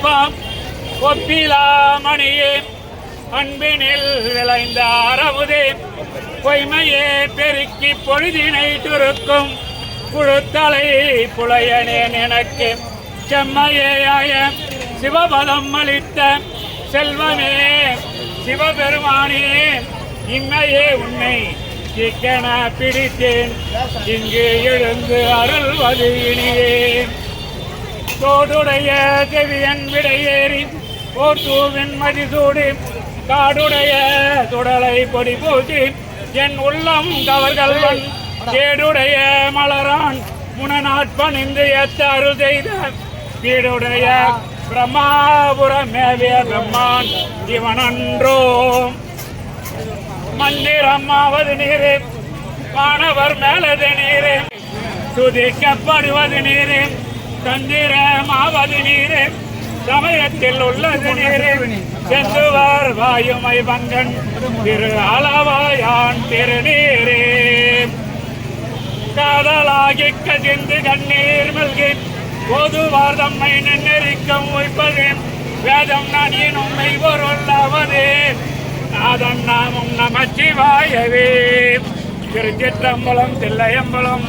அப்பம் ஒப்பிலாமணியே அன்பினில் விளைந்த அறவுதே. பொய்மையே பெருக்கி பொழுதினை துருக்கும். குழுத்தலை புலையனேன் எனக்கு செம்மையேயாய சிவபதம் அளித்த செல்வமே. சிவபெருமானே இம்மையே உன்னை சிக்கன பிடித்தேன். இங்கு எழுந்து அருள்வது இனியே. தோடுடைய செவியன் விடையேறி போர் மதிசூடி காடுடைய சுடலை பொடி பூசி என் உள்ளம் கவர்கள்வன் கேடுடைய மலரான் முனநாட்பணிந்து எத்தாறு செய்த வீடுடைய பிரம்மாபுரம் மேவிய பிரம்மான் இவனன்றோ. மந்திரமாவது நீரே மாணவர் மேலது நீரே துதிக்கப்படுவது நீரே தந்திரமாவது நீரே சமயத்தில் உள்ளது நீரே. செந்துவார் வாயுமை பங்கன் திரு அளவாயான் திருநீரே. காதலாகி கசிந்து கண்ணீர் மல்கி பொதுவார் தம்மை நின்னெறிக்கம் வைப்பது வேதம் நான் என் உண்மை பொருளாவதே நாதன் நாமும் நமச்சிவாயவே. திருச்சிற்றம்பலம் தில்லையம்பலம்